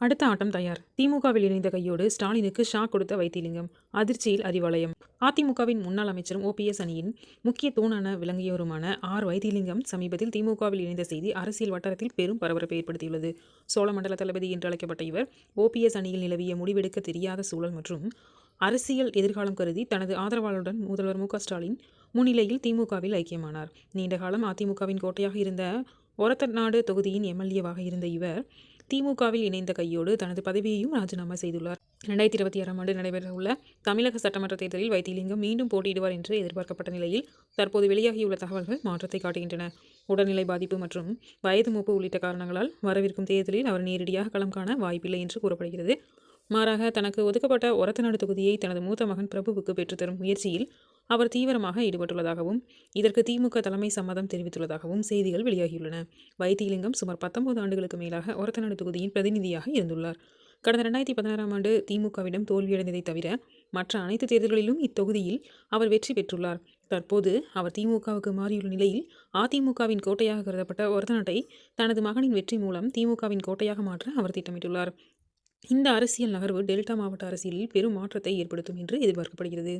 அடுத்த ஆட்டம் தயார். திமுகவில் இணைந்த கையோடு ஸ்டாலினுக்கு ஷா கொடுத்த வைத்திலிங்கம். அதிர்ச்சியில் அறிவாலயம். அதிமுகவின் முன்னாள் அமைச்சரும் ஓபிஎஸ் அணியின் முக்கிய தூணான விளங்கியவருமான ஆர் வைத்திலிங்கம் சமீபத்தில் திமுகவில் இணைந்த செய்தி அரசியல் வட்டாரத்தில் பெரும் பரபரப்பை ஏற்படுத்தியுள்ளது. சோழமண்டல தளபதி என்று அழைக்கப்பட்ட இவர் ஓபிஎஸ் அணியில் நிலவிய முடிவெடுக்க தெரியாத சூழல் மற்றும் அரசியல் எதிர்காலம் கருதி தனது ஆதரவாளருடன் முதல்வர் மு ஸ்டாலின் முன்னிலையில் திமுகவில் ஐக்கியமானார். நீண்டகாலம் அதிமுகவின் கோட்டையாக இருந்த ஒரத்தநாடு தொகுதியின் எம்எல்ஏவாக இருந்த இவர் திமுகவில் இணைந்த கையோடு தனது பதவியையும் ராஜினாமா செய்துள்ளார். இரண்டாயிரத்தி இருபத்தி ஆறாம் ஆண்டு நடைபெறவுள்ள தமிழக சட்டமன்ற தேர்தலில் வைத்திலிங்கம் மீண்டும் போட்டியிடுவார் என்று எதிர்பார்க்கப்பட்ட நிலையில் தற்போது வெளியாகியுள்ள தகவல்கள் மாற்றத்தை காட்டுகின்றன. உடல்நிலை பாதிப்பு மற்றும் வயது மூப்பு உள்ளிட்ட காரணங்களால் வரவிருக்கும் தேர்தலில் அவர் நேரடியாக களம் காண வாய்ப்பில்லை என்று கூறப்படுகிறது. மாறாக தனக்கு ஒதுக்கப்பட்ட ஒரத்தநாடு தொகுதியை தனது மூத்த மகன் பிரபுவுக்கு பெற்றுத்தரும் முயற்சியில் அவர் தீவிரமாக ஈடுபட்டுள்ளதாகவும் இதற்கு திமுக தலைமை சம்மதம் தெரிவித்துள்ளதாகவும் செய்திகள் வெளியாகியுள்ளன. வைத்தியலிங்கம் சுமார் பத்தொன்பது ஆண்டுகளுக்கு மேலாக ஒரத்தநாடு தொகுதியின் பிரதிநிதியாக இருந்துள்ளார். கடந்த ரெண்டாயிரத்தி பதினாறாம் ஆண்டு திமுகவிடம் தோல்வியடைந்ததை தவிர மற்ற அனைத்து தேர்தல்களிலும் இத்தொகுதியில் அவர் வெற்றி பெற்றுள்ளார். தற்போது அவர் திமுகவுக்கு மாறியுள்ள நிலையில் அதிமுகவின் கோட்டையாக கருதப்பட்ட ஒரத்தநாட்டை தனது மகனின் வெற்றி மூலம் திமுகவின் கோட்டையாக மாற்ற அவர் திட்டமிட்டுள்ளார். இந்த அரசியல் நகர்வு டெல்டா மாவட்ட அரசியலில் பெரும் மாற்றத்தை ஏற்படுத்தும் என்று எதிர்பார்க்கப்படுகிறது.